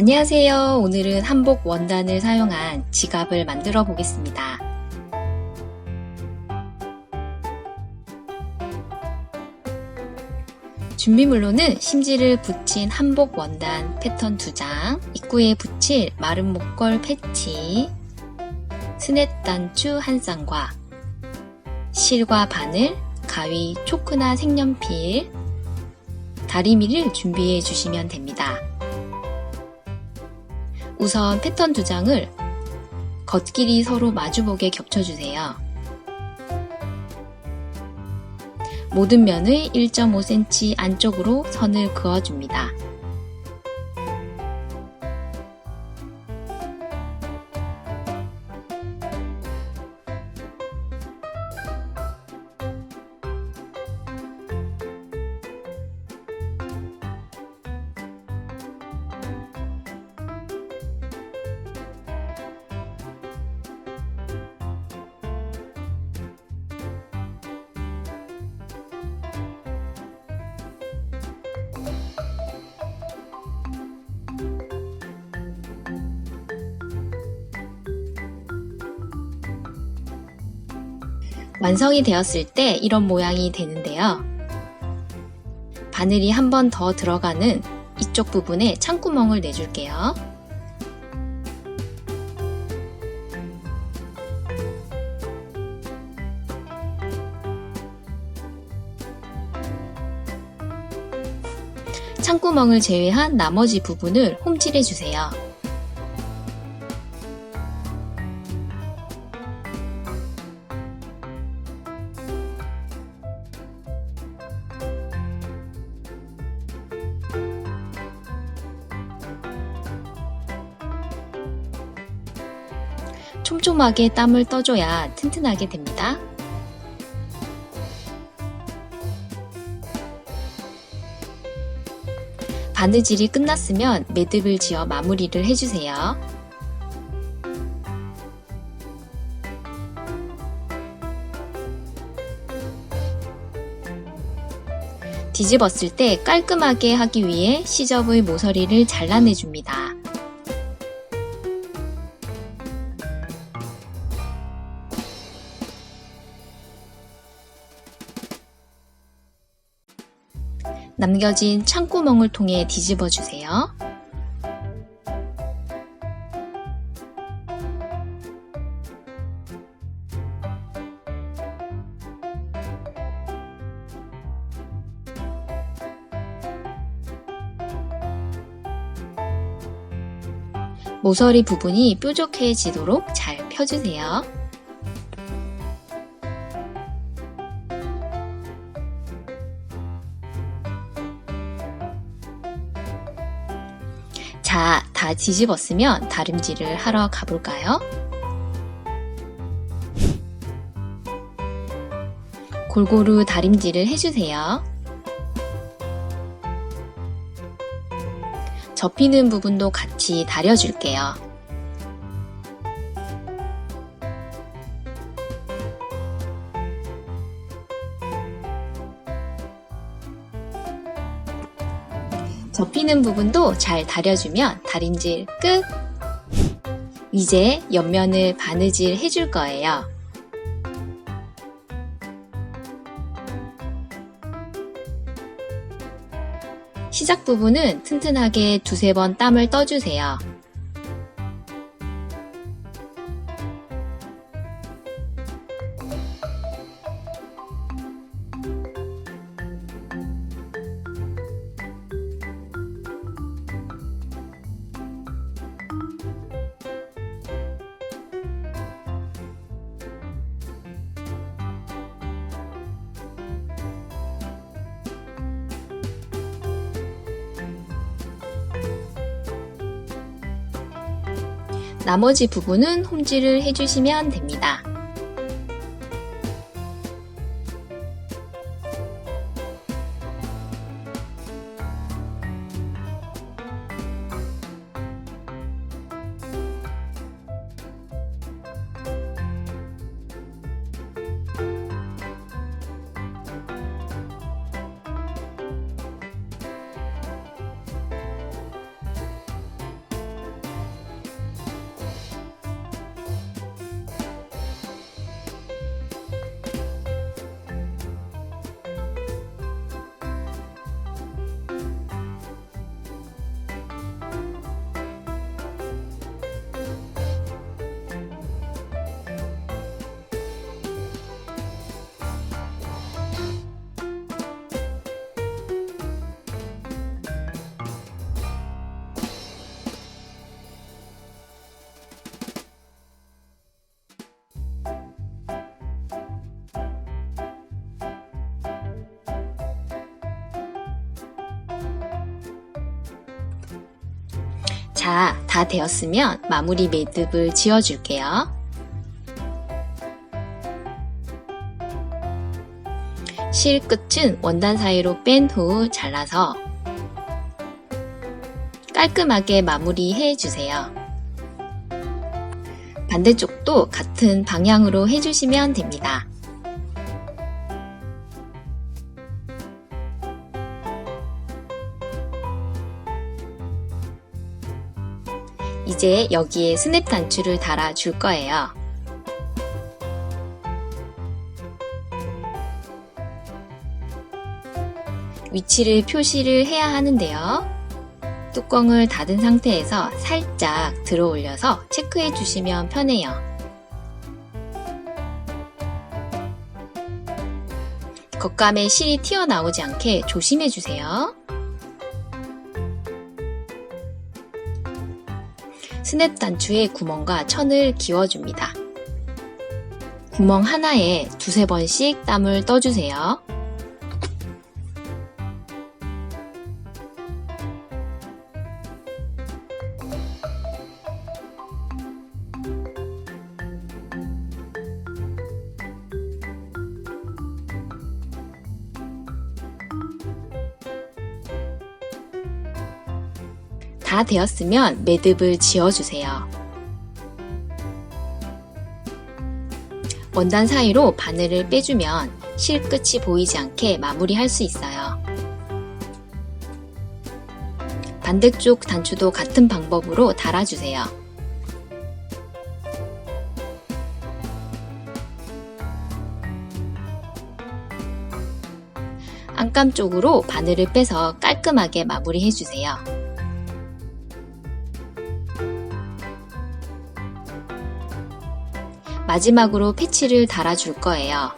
안녕하세요. 오늘은 한복 원단을 사용한 지갑을 만들어 보겠습니다. 준비물로는 심지를 붙인 한복 원단 패턴 2장, 입구에 붙일 마른 목걸 패치, 스넷 단추 한 쌍과 실과 바늘, 가위, 초크나 색연필, 다리미를 준비해 주시면 됩니다. 우선 패턴 두 장을 겉길이 서로 마주보게 겹쳐주세요. 모든 면의 1.5cm 안쪽으로 선을 그어줍니다. 완성이 되었을 때 이런 모양이 되는데요. 바늘이 한 번 더 들어가는 이쪽 부분에 창구멍을 내줄게요. 창구멍을 제외한 나머지 부분을 홈칠해 주세요. 촘촘하게 땀을 떠줘야 튼튼하게 됩니다. 바느질이 끝났으면 매듭을 지어 마무리를 해주세요. 뒤집었을 때 깔끔하게 하기 위해 시접의 모서리를 잘라내줍니다. 남겨진 창구멍을 통해 뒤집어 주세요. 모서리 부분이 뾰족해지도록 잘 펴주세요. 자, 다 뒤집었으면 다림질을 하러 가볼까요? 골고루 다림질을 해주세요. 접히는 부분도 같이 다려줄게요. 접히는 부분도 잘 다려주면 다림질 끝! 이제 옆면을 바느질 해줄 거예요. 시작 부분은 튼튼하게 두세 번 땀을 떠주세요. 나머지 부분은 홈질을 해주시면 됩니다. 자, 다 되었으면 마무리 매듭을 지어줄게요. 실 끝은 원단 사이로 뺀 후 잘라서 깔끔하게 마무리해 주세요. 반대쪽도 같은 방향으로 해주시면 됩니다. 이제 여기에 스냅 단추를 달아 줄 거예요. 위치를 표시를 해야 하는데요. 뚜껑을 닫은 상태에서 살짝 들어 올려서 체크해 주시면 편해요. 겉감에 실이 튀어나오지 않게 조심해 주세요. 스냅 단추의 구멍과 천을 기워줍니다. 구멍 하나에 두세 번씩 땀을 떠주세요. 다 되었으면 매듭을 지어주세요. 원단 사이로 바늘을 빼주면 실 끝이 보이지 않게 마무리할 수 있어요. 반대쪽 단추도 같은 방법으로 달아주세요. 안감 쪽으로 바늘을 빼서 깔끔하게 마무리해주세요. 마지막으로 패치를 달아줄 거예요.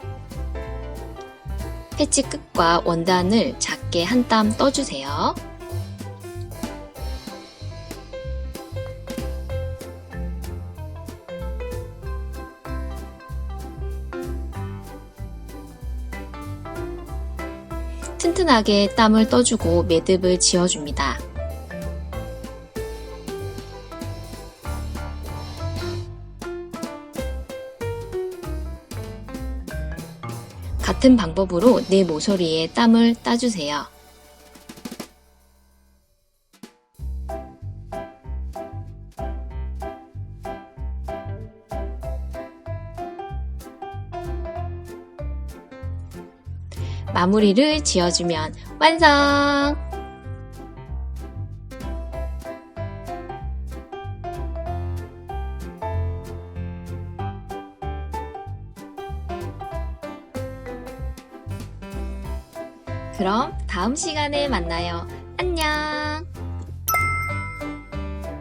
패치 끝과 원단을 작게 한 땀 떠주세요. 튼튼하게 땀을 떠주고 매듭을 지어줍니다. 같은 방법으로 내 모서리에 땀을 따주세요. 마무리를 지어주면 완성! 그럼 다음 시간에 만나요. 안녕!